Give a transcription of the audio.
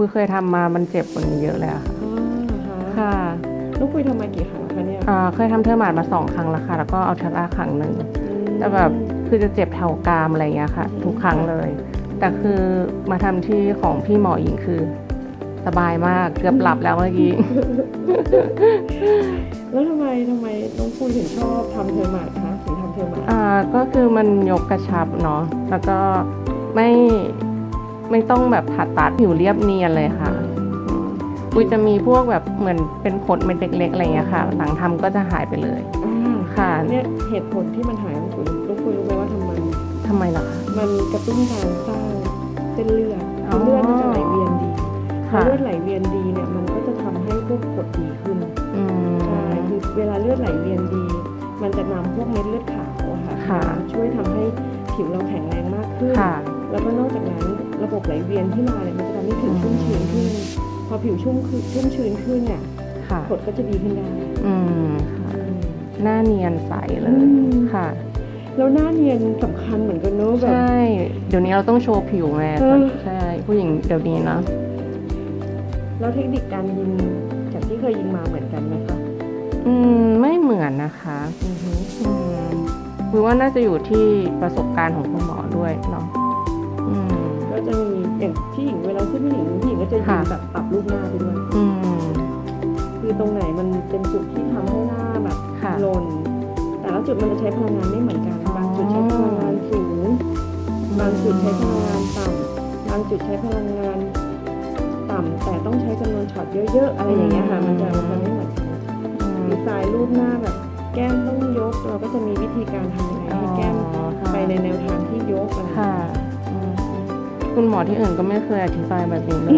ปุ้ยเคยทำมามันเจ็บกว่านี้เยอะเลยอะค่ะอ๋อเหรอคะค่ะน้องปุ้ยทำมากี่ครั้งคะเนี่ยอ่าเคยทำเทอร์มาดมาสองครั้งแล้วค่ะ แล้วก็เอาเทอร่าครั้งหนึ่งแต่แบบคือจะเจ็บแถวกรามอะไรอย่างเงี้ยค่ะ ทุกครั้งเลย แต่คือมาทำที่ของพี่หมอหญิงคือสบายมากเกือบหลับแล้วเมื่อกี้แล้วทำไมทำไมน้องปุ้ยถึงชอบทำเทอร์มาดคะถึงทำเทอร์มาดอ่าก็คือมันยกกระชับเนาะแล้วก็ไม่ ไม่ต้องแบบผ่าตัดผิวเรียบเนียนเลยค่ะอืมปุ้ยจะมีพวกแบบเหมือนเป็นผดเม็ดเล็กๆอะไรอย่างเงี้ยค่ะ หลังทำก็จะหายไปเลยอ่าค่ะเนี่ยเหตุผลที่มันหายน้องปุ้ยน้องปุ้ยรู้ไหมว่าทำไมทำไมล่ะคะมันกระตุ้นการสร้างเส้นเลือดอ๋อเลือดมันจะไหลเวียนดีพอค่ะเลือดไหลเวียนดีเนี่ยมันก็จะทำให้พวกกรดดีขึ้นอืมใช่คือเวลาเลือดไหลเวียนดี มันจะนำพวกเม็ดเลือดขาวอะค่ะค่ะมาช่วยทำให้ผิวเราแข็งแรงมากขึ้นค่ะแล้วก็นอกจากนั้น ระบบไหลเวียนที่มาเนี่ยมันจะทำให้ผิวชุ่มชื้นขึ้น พอผิวชุ่มคือชุ่มชื้นขึ้นเนี่ยค่ะกรดก็จะดีขึ้นได้อืมค่ะหน้าเนียนใสเลอืยมค่ะ แล้วหน้าเนียนสำคัญเหมือนกันเนอะแบบใช่เดี๋ยวนี้เราต้องโชว์ผิวไงเออใช่ผู้หญิงเดี๋ยวนี้เนาะแล้วเทคนิคการยิงจากที่เคยยิงมาเหมือนกันไหมคะอืมไม่เหมือนนะคะอือฮึอืมคือว่าน่าจะอยู่ที่ประสบการณ์ของคุณหมอด้วยเนาะอืม ก็จะมีอย่างที่หญิงเวลาขึ้นผู้หญิงผู้หญิงก็จะยิงค่ะแบบปรับรูปหน้าไปด้วยอืมคือตรงไหนมันเป็นจุดที่ทำให้หน้าแบบค่ะหล่นแต่ละจุดมันจะใช้พลังงานไม่เหมือนกัน บางจุดใช้พลังงานสูงบางจุดใช้พลังงานต่ำบางจุดใช้พลังงานต่ำแต่ต้องใช้จำนวนช็อตเยอะๆอะไรอย่างเงี้ยค่ะ มันจะมันจะไม่เหมือนกันอืมดีไซน์รูปหน้าแบบ แก้มต้องยกเราก็จะมีวิธีการทำยังไงให้แก้มอ๋อค่ะไปในแนวทางที่ยกอะไรอย่าง คุณหมอที่อื่นก็ไม่เคยอธิบายแบบนี้เลย